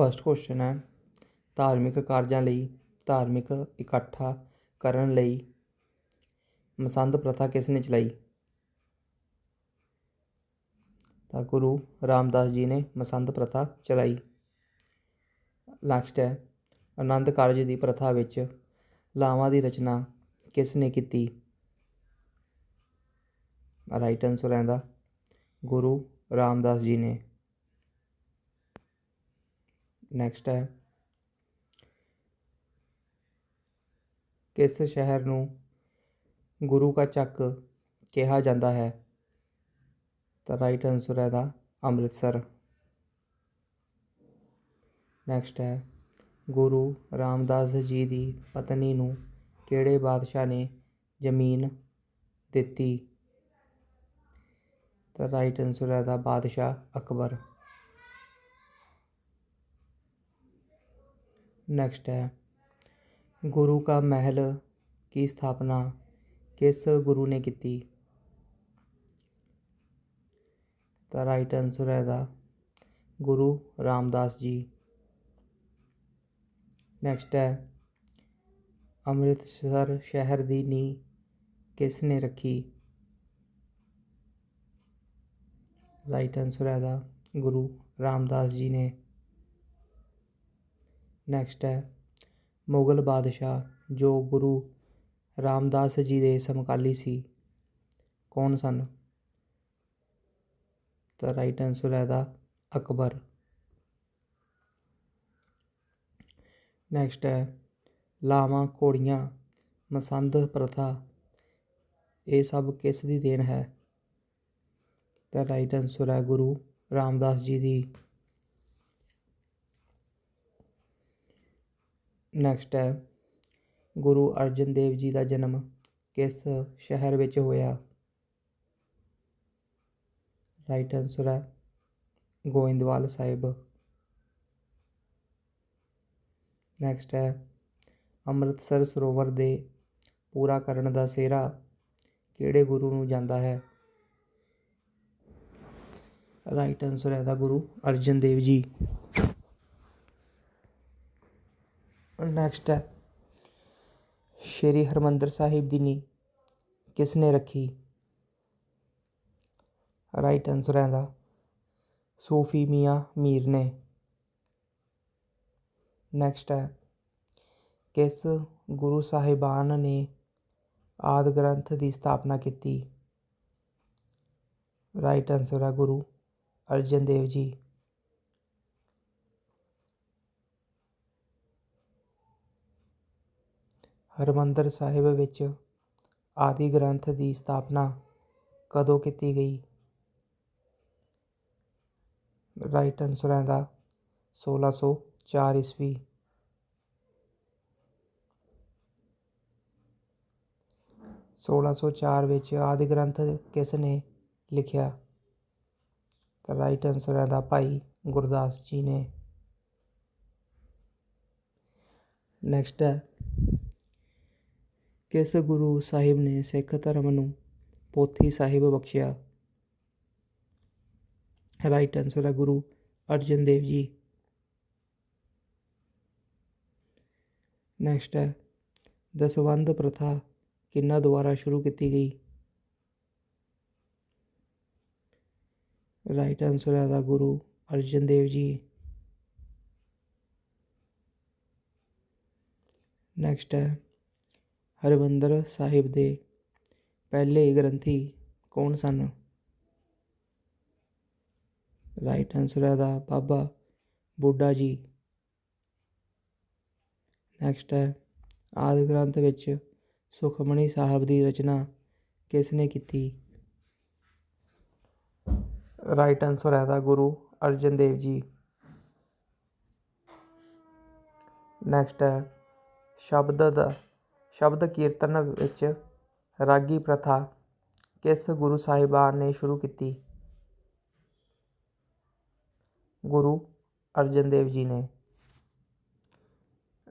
First question ਹੈ, ਧਾਰਮਿਕ ਕਾਰਜਾਂ ਲਈ ਧਾਰਮਿਕ ਇਕੱਠਾ ਕਰਨ ਲਈ ਮਸੰਦ ਪ੍ਰਥਾ ਕਿਸ ਨੇ ਚਲਾਈ? ਤਾਂ ਗੁਰੂ ਰਾਮਦਾਸ ਜੀ ਨੇ ਮਸੰਦ ਪ੍ਰਥਾ ਚਲਾਈ। ਨੈਕਸਟ ਹੈ, ਆਨੰਦ ਕਾਰਜ ਦੀ ਪ੍ਰਥਾ ਵਿੱਚ ਲਾਵਾਂ ਦੀ ਰਚਨਾ ਕਿਸ ਨੇ ਕੀਤੀ? ਰਾਈਟ ਆਨਸਰ ਹੈ ਗੁਰੂ ਰਾਮਦਾਸ ਜੀ ਨੇ। ਨੈਕਸਟ ਹੈ। ਕਿਸ ਸ਼ਹਿਰ ਨੂੰ ਗੁਰੂ ਕਾ ਚੱਕ ਕਿਹਾ ਜਾਂਦਾ ਹੈ? ਤਾਂ ਰਾਈਟ ਆਨਸਰ ਹੈ ਦਾ ਅੰਮ੍ਰਿਤਸਰ। ਨੈਕਸਟ ਹੈ। ਗੁਰੂ ਰਾਮਦਾਸ ਜੀ ਦੀ ਪਤਨੀ ਨੂੰ ਕਿਹੜੇ ਬਾਦਸ਼ਾਹ ਨੇ ਜ਼ਮੀਨ ਦਿੱਤੀ? ਤਾਂ ਰਾਈਟ ਆਨਸਰ ਹੈ ਦਾ ਬਾਦਸ਼ਾਹ ਅਕਬਰ। नेक्स्ट है। गुरु का महल की स्थापना किस गुरु ने की? तो राइट आंसर है गुरु रामदास जी। नेक्स्ट है। अमृतसर शहर की नींह किसने रखी? राइट आंसर है गुरु रामदास जी ने। ਨੈਕਸਟ ਹੈ ਮੁਗਲ ਬਾਦਸ਼ਾਹ ਜੋ ਗੁਰੂ ਰਾਮਦਾਸ ਜੀ ਦੇ ਸਮਕਾਲੀ ਸੀ। ਕੌਣ ਸਨ? ਤਾਂ ਰਾਈਟ ਆਨਸਰ ਹੈ ਦਾ ਅਕਬਰ। ਨੈਕਸਟ ਹੈ ਲਾਵਾਂ, ਘੋੜੀਆਂ, ਮਸੰਦ, ਪ੍ਰਥਾ। ਇਹ ਸਭ ਕਿਸ ਦੀ ਦੇਣ ਹੈ? ਤਾਂ ਰਾਈਟ ਆਨਸਰ ਹੈ ਗੁਰੂ ਰਾਮਦਾਸ ਜੀ ਦੀ। ਨੈਕਸਟ ਹੈ, ਗੁਰੂ ਅਰਜਨ ਦੇਵ ਜੀ ਦਾ ਜਨਮ ਕਿਸ ਸ਼ਹਿਰ ਵਿੱਚ ਹੋਇਆ? ਰਾਈਟ ਆਨਸਰ ਹੈ, ਗੋਇੰਦਵਾਲ ਸਾਹਿਬ। ਨੈਕਸਟ ਹੈ, ਅੰਮ੍ਰਿਤਸਰ ਸਰੋਵਰ ਦੇ ਪੂਰਾ ਕਰਨ ਦਾ ਸਿਹਰਾ ਕਿਹੜੇ ਗੁਰੂ ਨੂੰ ਜਾਂਦਾ ਹੈ? ਰਾਈਟ ਆਨਸਰ ਹੈ ਦਾ ਗੁਰੂ ਅਰਜਨ ਦੇਵ ਜੀ। ਨੈਕਸਟ ਹੈ। ਸ਼੍ਰੀ ਹਰਮੰਦਰ ਸਾਹਿਬ ਦੀ ਨੀਂਹ ਕਿਸ ਨੇ ਰੱਖੀ? ਰਾਈਟ ਆਨਸਰ ਹੈ ਦਾ ਸੂਫੀ ਮੀਆਂ ਮੀਰ ਨੇ। ਨੈਕਸਟ ਹੈ। ਕਿਸ ਗੁਰੂ ਸਾਹਿਬਾਨ ਨੇ ਆਦ ਗ੍ਰੰਥ ਦੀ ਸਥਾਪਨਾ ਕੀਤੀ? ਰਾਈਟ ਆਨਸਰ ਹੈ ਗੁਰੂ ਅਰਜਨ ਦੇਵ ਜੀ। ਹਰਮੰਦਰ ਸਾਹਿਬ ਵਿੱਚ ਆਦਿ ਗ੍ਰੰਥ ਦੀ ਸਥਾਪਨਾ ਕਦੋਂ ਕੀਤੀ ਗਈ? ਰਾਈਟ ਆਨਸਰ ਹੈ ਦਾ 1604 ਈਸਵੀ। ਸੋਲਾਂ ਸੌ ਚਾਰ ਵਿੱਚ ਆਦਿ ਗ੍ਰੰਥ ਕਿਸ ਨੇ ਲਿਖਿਆ? ਤਾਂ ਰਾਈਟ ਆਨਸਰ ਹੈ ਦਾ ਭਾਈ ਗੁਰਦਾਸ ਜੀ ਨੇ। ਨੈਕਸਟ ਹੈ ਕਿਸ ਗੁਰੂ ਸਾਹਿਬ ਨੇ ਸਿੱਖ ਧਰਮ ਨੂੰ ਪੋਥੀ ਸਾਹਿਬ ਬਖਸ਼ਿਆ? ਰਾਈਟ ਆਨਸਰ ਹੈ ਗੁਰੂ ਅਰਜਨ ਦੇਵ ਜੀ। ਨੈਕਸਟ ਹੈ, ਦਸਵੰਧ ਪ੍ਰਥਾ ਕਿੰਨਾ ਦੁਆਰਾ ਸ਼ੁਰੂ ਕੀਤੀ ਗਈ? ਰਾਈਟ ਆਨਸਰ ਹੈ ਦਾ ਗੁਰੂ ਅਰਜਨ ਦੇਵ ਜੀ। ਨੈਕਸਟ ਹੈ ਹਰਿਮੰਦਰ ਸਾਹਿਬ ਦੇ ਪਹਿਲੇ ਗ੍ਰੰਥੀ ਕੌਣ ਸਨ? ਰਾਈਟ ਆਨਸਰ ਹੈ ਦਾ ਬਾਬਾ ਬੁੱਢਾ ਜੀ। ਨੈਕਸਟ ਹੈ, ਆਦਿ ਗ੍ਰੰਥ ਵਿੱਚ ਸੁਖਮਣੀ ਸਾਹਿਬ ਦੀ ਰਚਨਾ ਕਿਸ ਨੇ ਕੀਤੀ? ਰਾਈਟ ਆਨਸਰ ਹੈ ਦਾ ਗੁਰੂ ਅਰਜਨ ਦੇਵ ਜੀ। ਨੈਕਸਟ ਹੈ, ਸ਼ਬਦ ਦਾ ਸ਼ਬਦ ਕੀਰਤਨ ਵਿੱਚ ਰਾਗੀ ਪ੍ਰਥਾ ਕਿਸ ਗੁਰੂ ਸਾਹਿਬਾਨ ਨੇ ਸ਼ੁਰੂ ਕੀਤੀ? ਗੁਰੂ ਅਰਜਨ ਦੇਵ ਜੀ ਨੇ।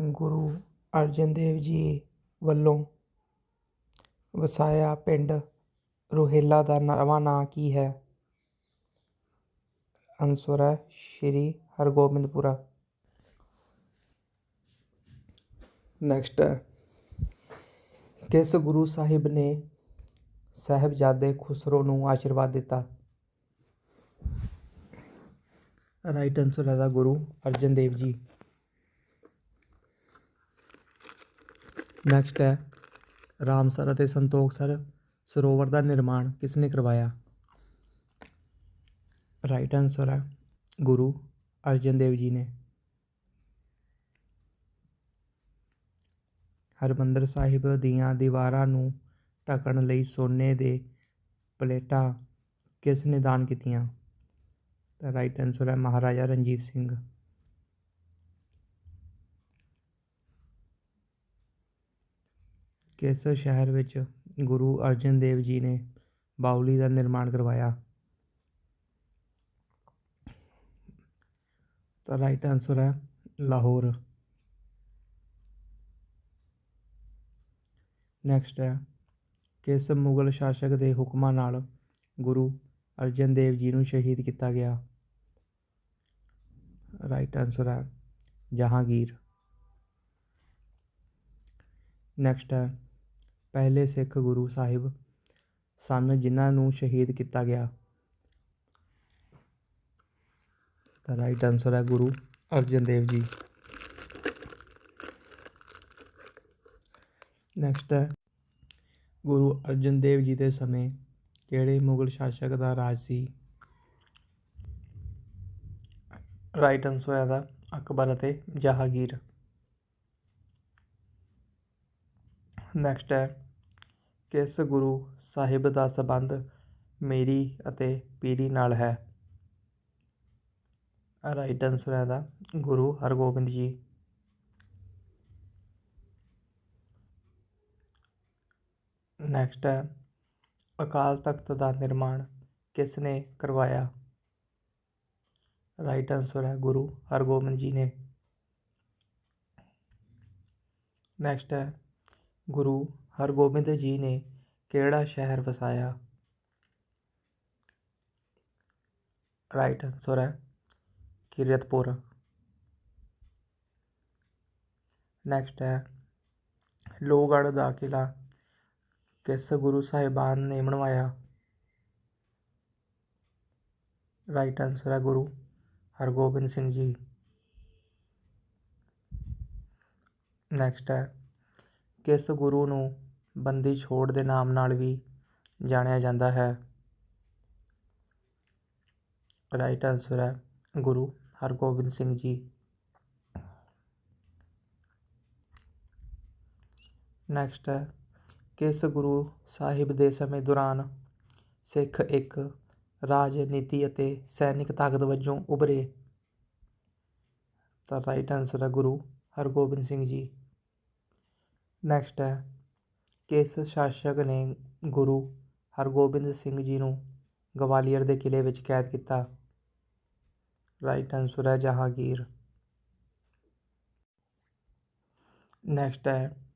ਗੁਰੂ ਅਰਜਨ ਦੇਵ ਜੀ ਵੱਲੋਂ ਵਸਾਇਆ ਪਿੰਡ ਰੋਹੇਲਾ ਦਾ ਨਵਾਂ ਨਾਂ ਕੀ ਹੈ? ਅਨਸੁਰ ਹੈ ਸ਼੍ਰੀ ਹਰਗੋਬਿੰਦਪੁਰਾ। ਨੈਕਸਟ ਹੈ ਕਿਸ ਗੁਰੂ ਸਾਹਿਬ ਨੇ ਸਾਹਿਬਜ਼ਾਦੇ ਖੁਸਰੋ ਨੂੰ ਆਸ਼ੀਰਵਾਦ ਦਿੱਤਾ? ਰਾਈਟ ਆਨਸਰ ਹੈ ਦਾ ਗੁਰੂ ਅਰਜਨ ਦੇਵ ਜੀ। ਨੈਕਸਟ ਹੈ, ਰਾਮ ਸਰ ਅਤੇ ਸੰਤੋਖਸਰ ਸਰੋਵਰ ਦਾ ਨਿਰਮਾਣ ਕਿਸ ਨੇ ਕਰਵਾਇਆ? ਰਾਈਟ ਆਨਸਰ ਹੈ ਗੁਰੂ ਅਰਜਨ ਦੇਵ ਜੀ ਨੇ। ਹਰਮੰਦਰ ਸਾਹਿਬ ਦੀਆਂ ਦੀਵਾਰਾਂ ਨੂੰ ਢੱਕਣ ਲਈ ਸੋਨੇ ਦੇ ਪਲੇਟਾਂ ਕਿਸ ਨੇ ਦਾਨ ਕੀਤੀਆਂ? ਤਾਂ ਰਾਈਟ ਆਨਸਰ ਹੈ ਮਹਾਰਾਜਾ ਰਣਜੀਤ ਸਿੰਘ। ਕਿਸ ਸ਼ਹਿਰ ਵਿੱਚ ਗੁਰੂ ਅਰਜਨ ਦੇਵ ਜੀ ਨੇ ਬਾਉਲੀ ਦਾ ਨਿਰਮਾਣ ਕਰਵਾਇਆ? ਤਾਂ ਰਾਈਟ ਆਨਸਰ ਹੈ ਲਾਹੌਰ। ਨੈਕਸਟ ਹੈ। ਕਿਸ ਮੁਗਲ ਸ਼ਾਸਕ ਦੇ ਹੁਕਮਾਂ ਨਾਲ ਗੁਰੂ ਅਰਜਨ ਦੇਵ ਜੀ ਨੂੰ ਸ਼ਹੀਦ ਕੀਤਾ ਗਿਆ? ਰਾਈਟ ਆਨਸਰ ਹੈ ਜਹਾਂਗੀਰ। ਨੈਕਸਟ ਹੈ, ਪਹਿਲੇ ਸਿੱਖ ਗੁਰੂ ਸਾਹਿਬ ਸਨ ਜਿਨ੍ਹਾਂ ਨੂੰ ਸ਼ਹੀਦ ਕੀਤਾ ਗਿਆ। ਤਾਂ ਰਾਈਟ ਆਨਸਰ ਹੈ ਗੁਰੂ ਅਰਜਨ ਦੇਵ ਜੀ। ਨੈਕਸਟ ਹੈ ਗੁਰੂ ਅਰਜਨ ਦੇਵ ਜੀ ਦੇ ਸਮੇਂ ਕਿਹੜੇ ਮੁਗਲ ਸ਼ਾਸਕ ਦਾ ਰਾਜ ਸੀ? ਰਾਈਟ ਆਨਸਰ ਹੈ ਦਾ ਅਕਬਰ ਅਤੇ ਜਹਾਂਗੀਰ। ਨੈਕਸਟ ਹੈ, ਕਿਸ ਗੁਰੂ ਸਾਹਿਬ ਦਾ ਸੰਬੰਧ ਮੇਰੀ ਅਤੇ ਪੀਰੀ ਨਾਲ ਹੈ? ਰਾਈਟ ਆਨਸਰ ਹੈ ਦਾ ਗੁਰੂ ਹਰਗੋਬਿੰਦ ਜੀ। ਨੈਕਸਟ ਹੈ, ਅਕਾਲ ਤਖਤ ਦਾ ਨਿਰਮਾਣ ਕਿਸ ਨੇ ਕਰਵਾਇਆ? ਰਾਈਟ ਆਨਸਰ ਹੈ ਗੁਰੂ ਹਰਗੋਬਿੰਦ ਜੀ ਨੇ। ਨੈਕਸਟ ਹੈ, ਗੁਰੂ ਹਰਗੋਬਿੰਦ ਜੀ ਨੇ ਕਿਹੜਾ ਸ਼ਹਿਰ ਵਸਾਇਆ? ਰਾਈਟ ਆਨਸਰ ਹੈ ਕਿਰਤਪੁਰ ਨੈਕਸਟ ਹੈ, ਲੋਹਗੜ੍ਹ ਦਾ ਕਿਲਾ ਕਿਸ ਗੁਰੂ ਸਾਹਿਬਾਨ ਨੇ ਬਣਵਾਇਆ। ਰਾਈਟ ਆਨਸਰ ਹੈ ਗੁਰੂ ਹਰਗੋਬਿੰਦ ਸਿੰਘ ਜੀ। ਨੈਕਸਟ ਹੈ ਕਿਸ ਗੁਰੂ ਨੂੰ ਬੰਦੀ ਛੋੜ ਦੇ ਨਾਮ ਨਾਲ ਵੀ ਜਾਣਿਆ ਜਾਂਦਾ ਹੈ। ਰਾਈਟ ਆਨਸਰ ਹੈ ਗੁਰੂ ਹਰਗੋਬਿੰਦ ਸਿੰਘ ਜੀ। ਨੈਕਸਟ ਹੈ ਕਿਸ ਗੁਰੂ ਸਾਹਿਬ ਦੇ ਸਮੇਂ ਦੌਰਾਨ ਸਿੱਖ ਇੱਕ ਰਾਜਨੀਤੀ ਅਤੇ ਸੈਨਿਕ ਤਾਕਤ ਵਜੋਂ ਉਭਰੇ? ਤਾਂ ਰਾਈਟ ਆਨਸਰ ਹੈ ਗੁਰੂ ਹਰਗੋਬਿੰਦ ਸਿੰਘ ਜੀ। ਨੈਕਸਟ ਹੈ, ਕਿਸ ਸ਼ਾਸਕ ਨੇ ਗੁਰੂ ਹਰਗੋਬਿੰਦ ਸਿੰਘ ਜੀ ਨੂੰ ਗਵਾਲੀਅਰ ਦੇ ਕਿਲੇ ਵਿੱਚ ਕੈਦ ਕੀਤਾ? ਰਾਈਟ ਆਨਸਰ ਹੈ ਜਹਾਂਗੀਰ। ਨੈਕਸਟ ਹੈ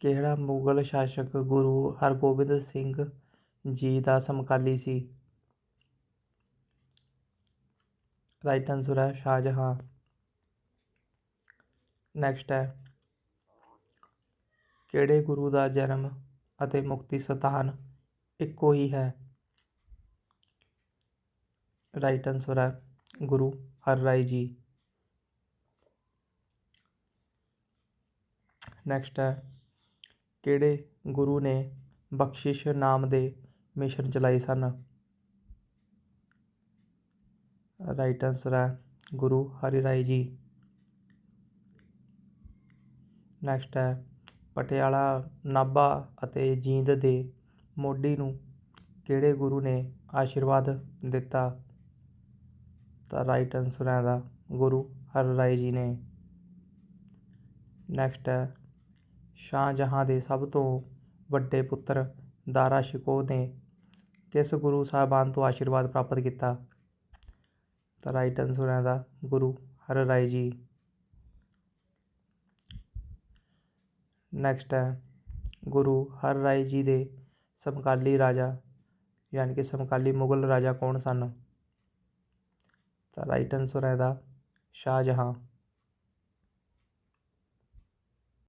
ਕਿਹੜਾ ਮੁਗਲ ਸ਼ਾਸਕ ਗੁਰੂ ਹਰਗੋਬਿੰਦ ਸਿੰਘ ਜੀ ਦਾ ਸਮਕਾਲੀ ਸੀ? ਰਾਈਟ ਆਨਸਰ ਹੈ ਸ਼ਾਹਜਹਾਂ। ਨੈਕਸਟ ਹੈ। ਕਿਹੜੇ ਗੁਰੂ ਦਾ ਜਨਮ ਅਤੇ ਮੁਕਤੀ ਸਥਾਨ ਇੱਕੋ ਹੀ ਹੈ? ਰਾਈਟ ਆਨਸਰ ਹੈ ਗੁਰੂ ਹਰਰਾਏ ਜੀ। ਨੈਕਸਟ ਹੈ। ਕਿਹੜੇ ਗੁਰੂ ਨੇ ਬਖਸ਼ਿਸ਼ ਨਾਮ ਦੇ ਮਿਸ਼ਨ ਚਲਾਏ ਸਨ? ਰਾਈਟ ਆਨਸਰ ਹੈ ਗੁਰੂ ਹਰਿਰਾਏ ਜੀ। ਨੈਕਸਟ ਹੈ ਪਟਿਆਲਾ ਨਾਭਾ ਅਤੇ ਜੀਂਦ ਦੇ ਮੋਢੀ ਨੂੰ ਕਿਹੜੇ ਗੁਰੂ ਨੇ ਆਸ਼ੀਰਵਾਦ ਦਿੱਤਾ? ਤਾਂ ਰਾਈਟ ਆਨਸਰ ਹੈ ਦਾ ਗੁਰੂ ਹਰ ਰਾਏ ਜੀ ਨੇ। ਨੈਕਸਟ ਹੈ ਸ਼ਾਹਜਹਾਂ ਦੇ ਸਭ ਤੋਂ ਵੱਡੇ ਪੁੱਤਰ ਦਾਰਾ ਸ਼ਿਕੋਹ ਨੇ ਕਿਸ ਗੁਰੂ ਸਾਹਿਬਾਨ ਤੋਂ ਆਸ਼ੀਰਵਾਦ ਪ੍ਰਾਪਤ ਕੀਤਾ? ਤਾਂ ਰਾਈਟ ਆਨਸਰ ਹੈ ਦਾ ਗੁਰੂ ਹਰਿਰਾਏ ਜੀ। ਨੈਕਸਟ ਹੈ, ਗੁਰੂ ਹਰ ਰਾਏ ਜੀ ਦੇ ਸਮਕਾਲੀ ਰਾਜਾ, ਯਾਨੀ ਕਿ ਸਮਕਾਲੀ ਮੁਗਲ ਰਾਜਾ ਕੌਣ ਸਨ? ਤਾਂ ਰਾਈਟ ਆਨਸਰ ਹੈ ਦਾ ਸ਼ਾਹਜਹਾਂ।